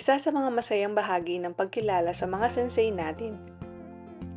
Isa sa mga masayang bahagi ng pagkilala sa mga sensei natin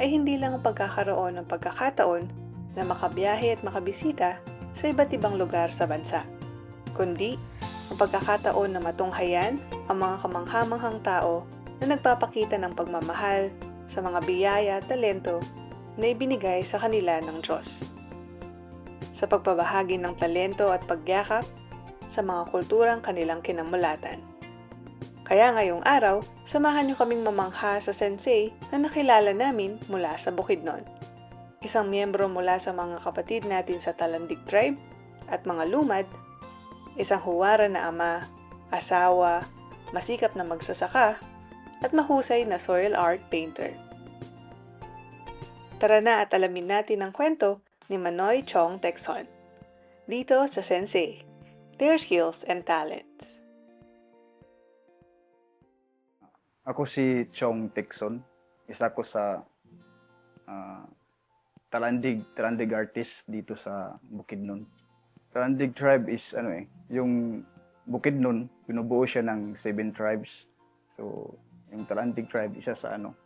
ay hindi lang ang pagkakaroon ng pagkakataon na makabiyahe at makabisita sa iba't ibang lugar sa bansa, kundi ang pagkakataon na matunghayan ang mga kamanghamanghang tao na nagpapakita ng pagmamahal sa mga biyaya at talento na ibinigay sa kanila ng Diyos. Sa pagpabahagi ng talento at pagyakap sa mga kulturang kanilang kinamulatan. Kaya ngayong araw, samahan niyo kaming mamangha sa sensei na nakilala namin mula sa Bukidnon. Isang miyembro mula sa mga kapatid natin sa Talandig Tribe at mga lumad, isang huwara na ama, asawa, masikap na magsasaka, at mahusay na soil art painter. Tara na at alamin natin ang kwento ni Manoy Chong Texon. Dito sa Sensei, their skills and talents. Ako si Chong Texon. Isa ko sa ah, Talandig, Talandig artist dito sa Bukidnon. Talandig tribe is ano eh, yung Bukidnon, binubuo siya ng seven tribes. So, yung Talandig tribe, isa sa ano,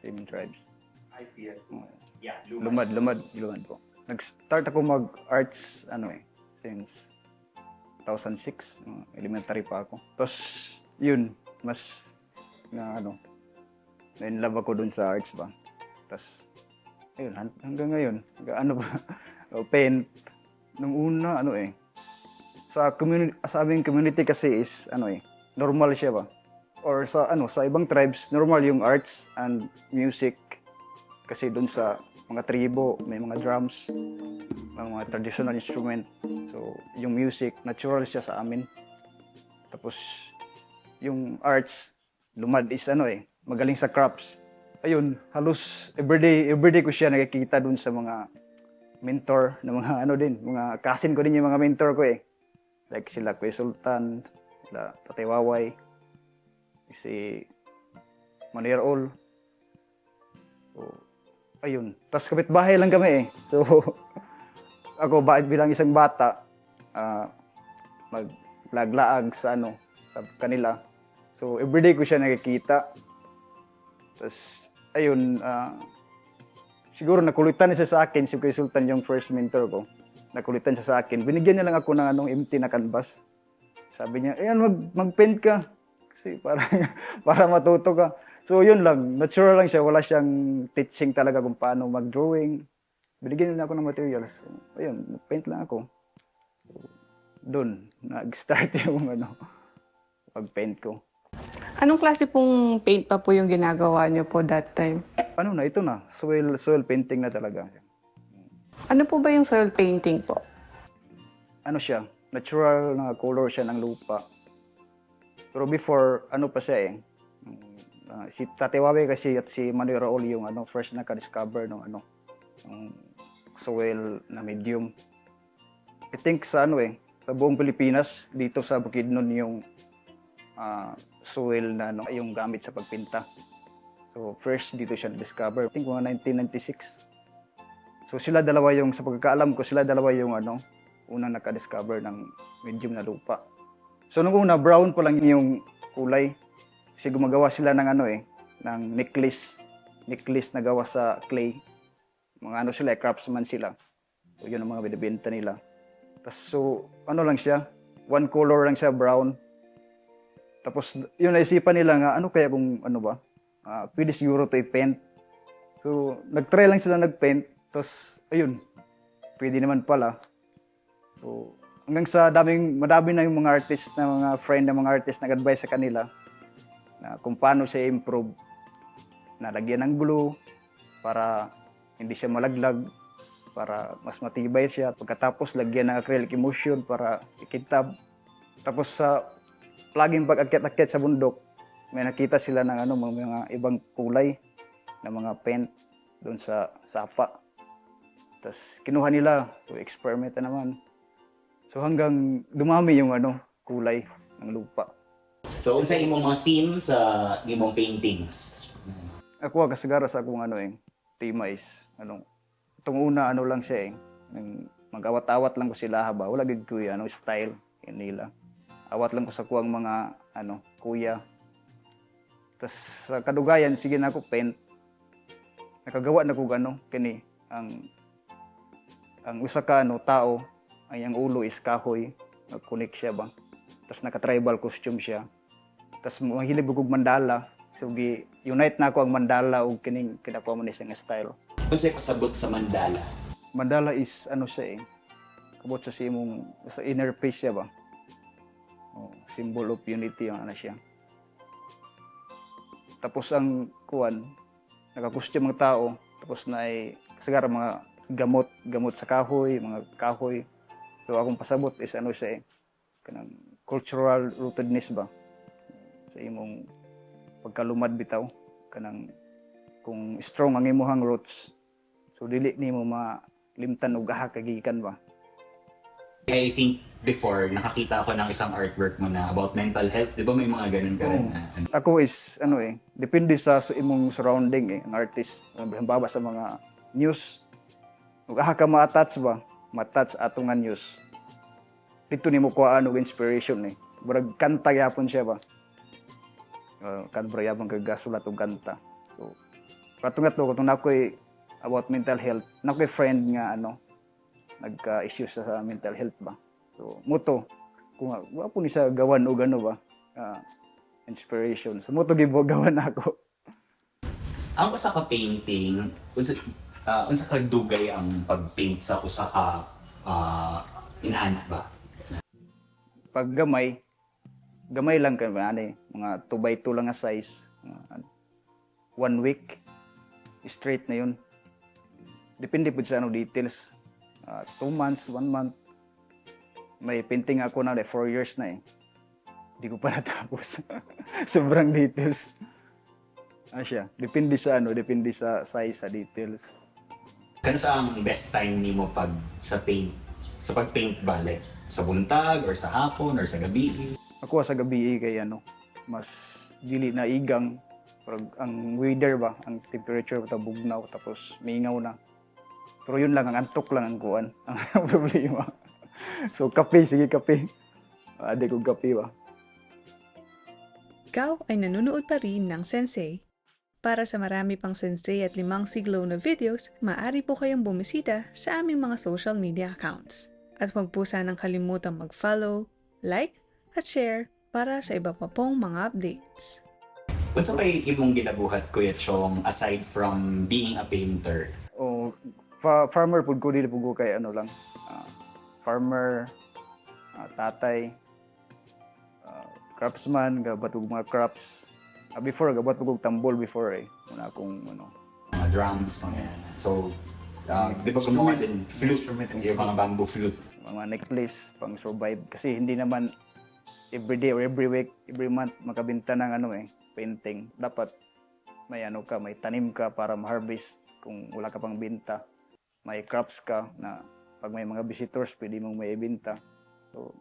seven tribes. I feel. Oh, Yeah, Lumad, lumad, lumad po. Nag-start ako mag-arts, ano eh, since 2006. uh, Elementary pa ako. Tapos, yun, mas, na ano, na-inlove ako dun sa arts ba. Tapos, ayun, han- hanggang ngayon, hanggang ano ba, oh, paint. Nung una, ano eh, sa community, sa community kasi is, ano eh, normal siya ba? Or sa, ano, sa ibang tribes, normal yung arts and music kasi doon sa mga tribo, may mga drums, may mga traditional instrument. So, yung music, natural siya sa amin. Tapos, yung arts, lumad is ano eh, magaling sa crafts. Ayun, halos everyday, everyday ko siya nakikita doon sa mga mentor na mga ano din, mga kasin ko din yung mga mentor ko eh. Like sila Kuya Sultan, sila Tatay Waway, si Manir Ol. So, ayun. Tapos kapitbahay lang kami eh. So, ako ba bilang isang bata, ah, maglaglaag sa ano, sa kanila. So, everyday ko siya nakikita. Tapos, ayun, ah, siguro nakulitan siya sa akin, si Kuya Sultan yung first mentor ko. Nakulitan siya sa akin. Binigyan niya lang ako ng anong empty na canvas. Sabi niya, ayan, mag, mag-paint ka. Kasi para, para matuto ka. So, yun lang. Natural lang siya. Wala siyang teaching talaga kung paano mag-drawing. Binigyan niya ako ng materials. Ayun, paint lang ako. So, doon, nag-start yung ano, pag-paint ko. Anong klase pong paint pa po yung ginagawa niyo po that time? Ano na, ito na. Soil, soil painting na talaga. Ano po ba yung soil painting po? Ano siya? Natural na color siya ng lupa. Pero before, ano pa siya eh. Uh, si Tate Wawe kasi at si Manuel Raul yung ano, first na ka-discover ng ano, ng soil na medium. I think sa ano eh, sa buong Pilipinas, dito sa Bukidnon yung ah, soil na ano, yung gamit sa pagpinta. So first dito siya na-discover, I think mga 1996. So sila dalawa yung, sa pagkakaalam ko, sila dalawa yung ano, unang naka-discover ng medium na lupa. So nung una, brown pa lang yung kulay. Kasi gumagawa sila ng ano eh, ng necklace. Necklace na gawa sa clay. Mga ano sila, eh, craftsman sila. So yun ang mga binibenta nila. Tapos so, ano lang siya, one color lang siya, brown. Tapos yun naisipan nila nga, ano kaya kung ano ba, ah, pwede siguro to i-paint. So nag-try lang sila nag-paint. Tapos ayun, pwede naman pala. So hanggang sa daming, madami na yung mga artist na mga friend na mga artist nag-advise sa kanila na kung paano siya improve. Nalagyan ng glue para hindi siya malaglag, para mas matibay siya. Pagkatapos, lagyan ng acrylic emulsion para ikintab. Tapos sa laging pag-akyat-akyat sa bundok, may nakita sila ng ano, mga, mga ibang kulay na mga paint doon sa sapa. Tapos kinuha nila, so experiment na naman. So hanggang dumami yung ano, kulay ng lupa. So, unsa imong mga theme sa imong paintings? Ako kasagara sa akong ano eh, tema is, ano, itong una ano lang siya eh, mag-awat-awat lang ko sila haba, wala gid ko yung, ano, style yun nila. Awat lang ko sa kuwang mga ano, kuya. Tas sa kadugayan sige na ako paint. Nakagawa na ko gano kini ang ang usa ka ano tao ay ang ulo is kahoy. Nag-connect siya ba? Tas naka tribal costume siya. Tas mahilib og mandala. So gi unite na ako ang mandala ug kining kinakuha mo ni siya nga style Unsay pasabot sa mandala? mandala is ano siya eh kabot sa imong sa inner peace siya ba oh, symbol of unity ang ano siya. Tapos ang kuan nakakustyum mga tao tapos na ay sagar mga gamot gamot sa kahoy mga kahoy. So akong pasabot is ano siya eh kanang cultural rootedness ba? Sa imong pagkalumad bitaw kanang kung strong ang imuhang roots so dili nimo malimtan og aha kagikan ba I think before, nakakita ako ng isang artwork mo na about mental health. Di ba may mga ganun ka rin na ano? ako is ano eh depende sa, sa imong surrounding eh ang artist. Halimbawa sa mga news ug aha ka ma-attach ba? Ma-attach ato news. Dito nimo kuhaan og inspiration eh. Murag kanta gyapon siya ba? Uh, kanbra yapon kag gasulat og kanta. So katungat to katong nakoy about mental health nakoy friend nga ano nagka-issue sa, sa mental health ba so muto kung wa po ni sa gawan og ano ba ah, inspiration. So mo to gibugawan ako. Ang usa ka painting, unsa uh, unsa ka dugay ang pagpaint sa usa ka uh, inaanak ba? Pag gamay, gamay lang kan ba ani mga 2 by 2 lang nga size. Ano, one week straight na yun. Depende po sa ano details. Ah, two months, one month. May painting ako na 4 years na eh. Hindi ko pa natapos. Sobrang details. Ah siya. Depende sa ano, depende sa size, sa details. Kano sa ang best time nimo pag sa paint? Sa pag-paint bale? Sa buntag or sa hapon or sa gabi? Ako sa gabi eh, kay ano, mas dili na igang Parang ang weather ba, ang temperature ta bugnaw tapos mingaw na. Pero yun lang, ang antok lang ang kuan, ang problema. So kape, sige kape. Ade ko kape ba. Ikaw ay nanonood pa rin ng Sensei. Para sa marami pang Sensei at limang siglo na videos, maaari po kayong bumisita sa aming mga social media accounts. At huwag po sanang kalimutang mag-follow, like, at share para sa iba pa pong mga updates. Unsa may imong ginabuhat Kuya Chong aside from being a painter? O fa- farmer pud ko dili pud ko kay ano lang. ah, farmer, ah, tatay, ah, craftsman, gabat og mga crops. Ah, before gabat og tambol before eh. Muna akong ano, Mga drums, mga yan. So, uh, di ba gumawa din flute? Yung mga bamboo flute. mga necklace pang survive kasi hindi naman every day or every week, every month makabenta ng ano eh, painting. Dapat may ano ka, may tanim ka para ma-harvest kung wala ka pang binta. May crops ka na pag may mga visitors, pwede mong may ibenta. So,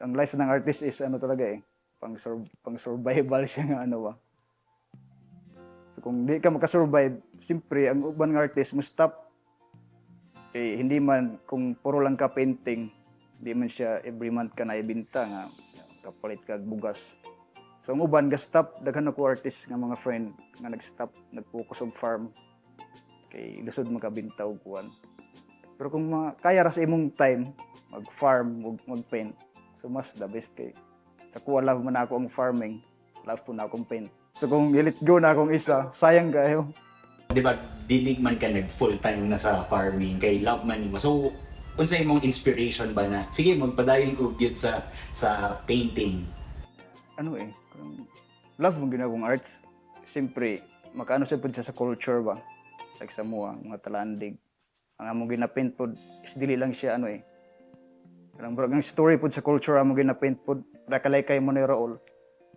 ang life ng artist is ano talaga eh, pang, sur- pang survival siya nga ano ba. So kung di ka makasurvive, simpre ang uban nga artist mo stop eh, hindi man kung puro lang ka painting, hindi man siya every month ka na ibinta nga kapalit ka bugas. So ang uban ga stop daghan ako artist nga mga friend nga nag-stop, nag-focus og farm kay lusod makabinta og kuan. Pero kung mga, kaya ra sa imong time mag-farm ug mag-paint, so mas the best kay sa kuha love man ako ang farming, love po na akong paint. So kung i-let go na akong isa, sayang kayo. Di ba, dilig man ka nag full-time na sa farming, kay love man mo. So, unsa imong inspiration ba na, sige, magpadayon ko gyud sa sa painting. ano eh, kung love mong ginagawang arts. Siyempre, makaano siya sa culture ba? Like sa mua, mga talandig. Ang among ginapaint po, is dili lang siya ano eh. Kanang bro, ang story po sa culture among ginapaint po, nakalay kay mo ni Raul.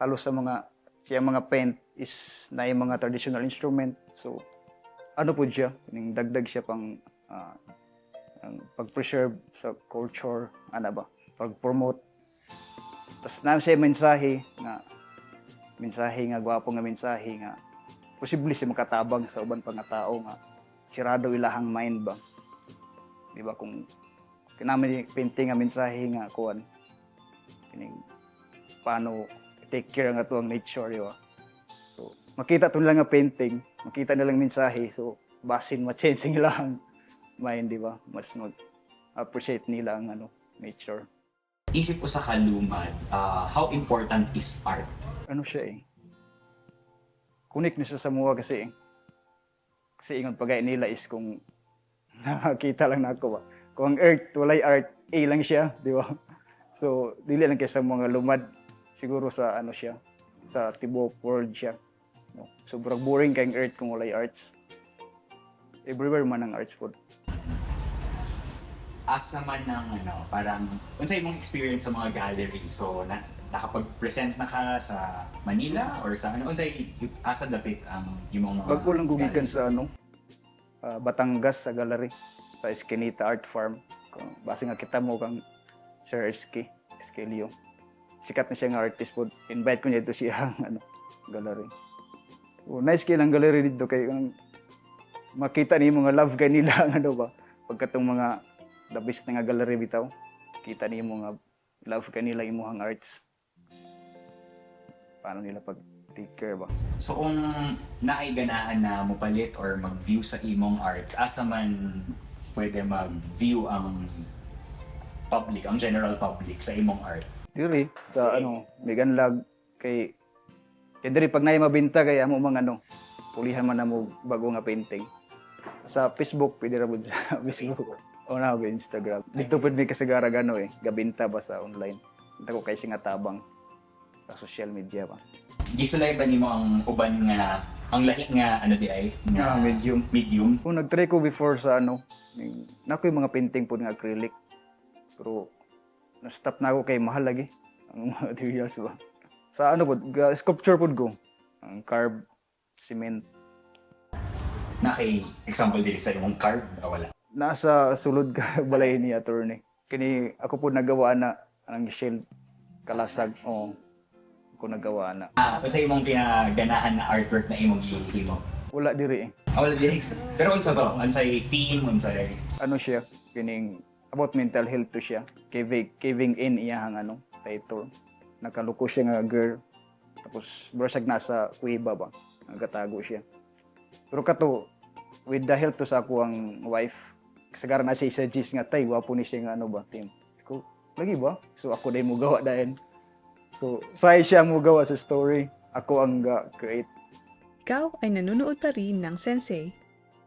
Halos sa mga, siya mga paint is na yung mga traditional instrument. So, ano po siya, ning dagdag siya pang ang pag-preserve sa culture, ano ba, pag-promote tapos na siya mensahe nga mensahe nga gwapo nga mensahe nga posible siya makatabang sa uban pa nga tao nga sirado ilahang mind ba di ba kung kinami painting nga mensahe nga kuan kining paano take care nga tuang nature di ba makita to nila nga painting, makita nilang mensahe, so basin ma-change ang mind, di ba? Mas mag-appreciate nila ang ano, nature. Isip ko sa kalumad, ah, how important is art? Ano siya eh? Kunik niya siya sa mua kasi kasi ingon pagay nila is kung nakakita lang na ako ba. Kung ang earth, walay art, A lang siya, di ba? So, dili lang kaysa mga lumad. Siguro sa ano siya, sa tibok world siya. No? Sobrang boring kayong earth kung walay arts. Everywhere man ang arts food. Asa man ng ano, parang, unsay mong experience sa mga gallery? So, na, nakapag-present na ka sa Manila or sa ano? Unsay asa dapit ang imong mga Bago lang gugikan sa ano, ah, Batangas sa gallery, sa Eskinita Art Farm. Kung base nga kita mo kang Sir Eski, Eskelio. Sikat na siya nga artist po. Invite ko niya ito siya ano, gallery. Oh, nice kay ang gallery dito kay ang makita ni mga love kay nila ang ano ba pagkatong mga the best na nga gallery bitaw kita ni mga love kay nila imuhang arts paano nila pag take care ba? So kung naay ganahan na mupalit or mag-view sa imong arts, asa man pwede mag-view ang public, ang general public sa imong art? diri sa ano Megan Lag kay kay diri pag naay mabinta kay amo mga ano pulihan man namo bago nga painting. Sa Facebook pwede ra sa Facebook o na Instagram. Dito pud may kasagara gano eh. Gabinta ba sa online? Dako kay singa tabang sa social media ba? Gisulay ba nimo ang uban nga ang lahi nga ano di ay nga medium. medium? Kung nagtry ko before sa ano yung- nako yung mga painting pud nga acrylic. Pero na-stop na ako kay mahal lagi. Ang materials ba? Sa ano ga- sculpture pud ko. Ang carb cement. Na kay example diri sa imong card o wala. nasa sulod ka balay ni attorney. Kini ako po nagawa na ang shield kalasag o ako nagawa na. Ah, unsa imong pinaganahan na artwork na imong gihimo? Wala diri eh. Ah, wala diri. Pero unsa to? Unsay theme, unsay Ano siya? Kining about mental health to siya. Caving, caving in iyang ano, title. Nakaluko siya nga girl. Tapos brasag nasa kuiba ba. Nagatago siya. Pero kato, with the help to sa ako ang wife, kasagaran na siya suggest nga tay, wapo ni siya nga ano ba, team. Ko, lagi ba? So ako dahil mo gawa dahil. So, say siya mo gawa sa story. Ako ang ga-create. Ikaw ay nanonood pa rin ng Sensei.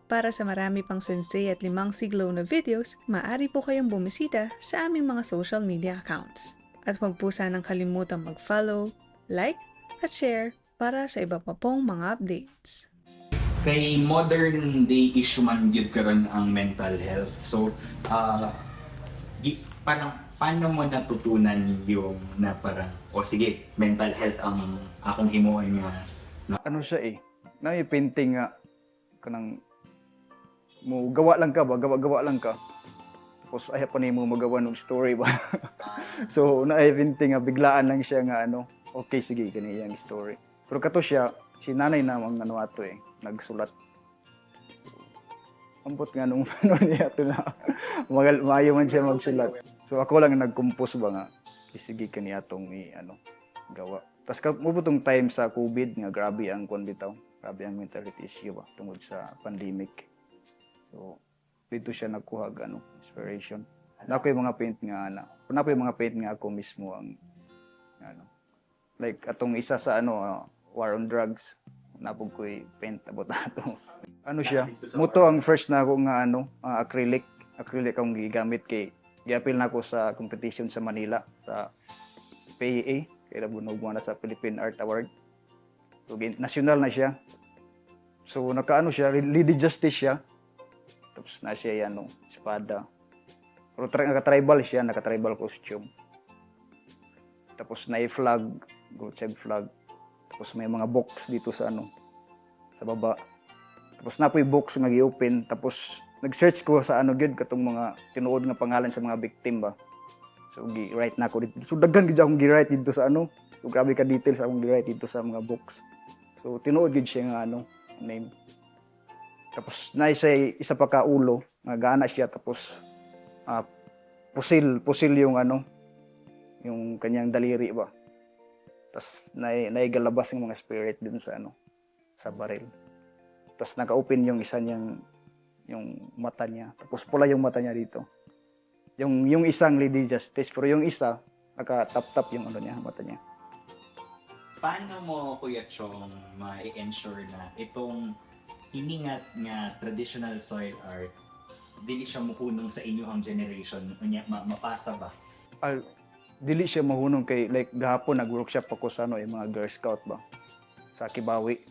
Para sa marami pang Sensei at limang siglo na videos, maaari po kayong bumisita sa aming mga social media accounts. At huwag po sanang kalimutang mag-follow, like, at share para sa iba pa pong mga updates. kay modern day issue man gyud karon ang mental health. So, ah gi- parang paano mo natutunan yung na parang o sige, mental health ang akong himuon nga ano siya eh, na may painting nga, kanang, mo gawa lang ka ba, gawa-gawa lang ka. Tapos ayaw pa mo magawa ng story ba. so, na painting nga, biglaan lang siya nga ano, okay, sige, ganyan yung story. Pero kato siya, si nanay na ang ano ato eh, nagsulat. Ambot nga nung ano niya to na, magal, maayo man siya magsulat. So ako lang ang nag-compose ba nga, isigi ka niya tong i, ano, gawa. Tapos kapuputong time sa COVID nga grabe ang kwan bitaw. Grabe ang mental health issue ba tungod sa pandemic. So dito siya nagkuha og, ano, inspiration. Na ko yung mga paint nga ana. Na ko yung mga paint nga ako mismo ang ano. Like atong isa sa ano ah, War on Drugs. Napog ko paint about ato. ano siya? Muto ang first na ako nga ano, ah, acrylic. Acrylic akong gigamit kay giapil na ako sa competition sa Manila sa PAA kaya nabunog mo na sa Philippine Art Award. So, national na siya. So, nakaano siya, Lady Justice siya. Tapos na siya yan, no, espada. Pero tri- naka-tribal siya, naka-tribal costume. Tapos na flag, Gulchag flag. Tapos may mga box dito sa ano, sa baba. Tapos na po yung box nga gi-open. Tapos nag-search ko sa ano gyud katong mga tinuod nga pangalan sa mga victim ba. So gi-write na ako dito. So daghan gid akong gi-write dito sa ano. So grabe ka details akong gi-write dito sa mga books. So tinuod gid siya nga ano name. Tapos na isa isa pa ka ulo nga gana siya tapos ah pusil pusil yung ano yung kanyang daliri ba. Tapos na naigalabas ng mga spirit dun sa ano sa baril. Tapos naka-open yung isa niyang yung mata niya. Tapos pula yung mata niya dito. Yung yung isang lady justice pero yung isa naka-tap-tap yung ano niya, mata niya. Paano mo, Kuya Chong, ma-ensure na itong hiningat nga traditional soil art dili siya muhunong sa inyong generation unya ma- mapasa ba Ah, dili siya mahunong kay like gahapon nag-workshop ako sa ano, yung mga Girl Scout ba sa Kibawi.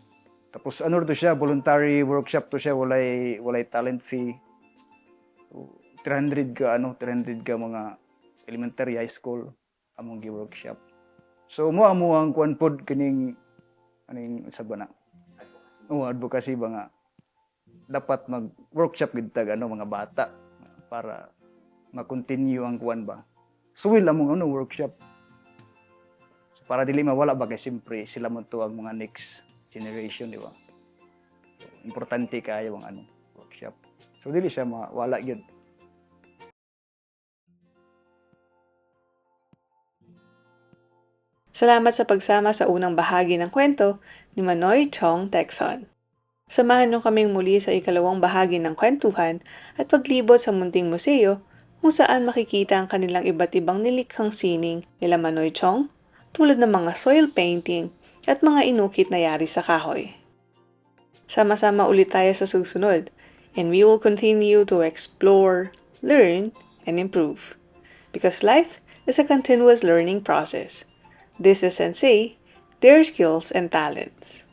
Tapos ano to siya, voluntary workshop to siya, walay walay talent fee. So, 300 ka ano, 300 ka mga elementary high school among gi-workshop. So mo amo ang kuan pod kining aning sa bana. advocacy Oo, advocacy ba nga dapat mag-workshop gid tag ano mga bata para ma-continue ang kuan ba. Suwil among ano workshop. So, para dili mawala ba kay siyempre sila man to ang mga next generation, di ba? So, importante kayo ang ano workshop. So dili siya mawala gyud. Salamat sa pagsama sa unang bahagi ng kwento ni Manoy Chong Texon. Samahan niyo kaming muli sa ikalawang bahagi ng kwentuhan at paglibot sa munting museo kung saan makikita ang kanilang iba't ibang nilikhang sining nila Manoy Chong tulad ng mga soil painting at mga inukit na yari sa kahoy. Sama-sama ulit tayo sa susunod and we will continue to explore, learn, and improve. Because life is a continuous learning process. This is Sensei, their skills and talents.